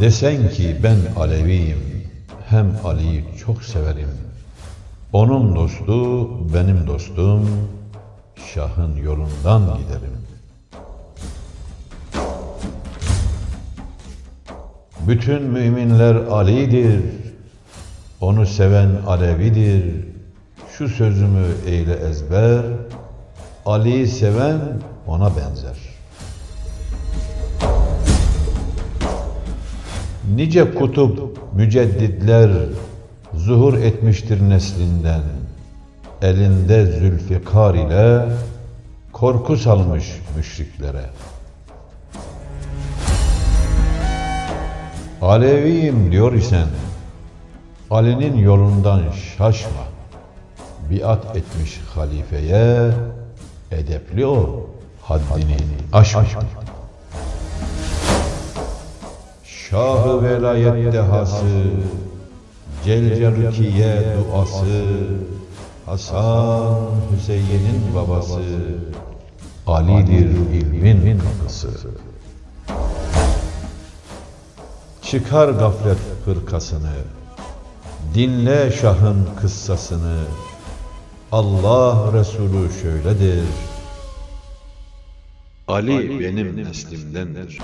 Desen ki ben Aleviyim, hem Ali'yi çok severim. Onun dostu benim dostum, Şah'ın yolundan giderim. Bütün müminler Ali'dir, onu seven Alevidir. Şu sözümü eyle ezber, Ali'yi seven ona benzer. Nice kutup, mücedditler zuhur etmiştir neslinden. Elinde zülfikar ile korku salmış müşriklere. Aleviyim diyor isen, Ali'nin yolundan şaşma. Biat etmiş halifeye, edepli ol, haddini aşma. Şah-ı velayet dehası, Celcerukiye duası, Hasan Hüseyin'in babası, Ali'dir ilmin kapısı. Çıkar gaflet hırkasını, dinle şahın kıssasını. Allah Resulü şöyledir, Ali benim neslimdendir.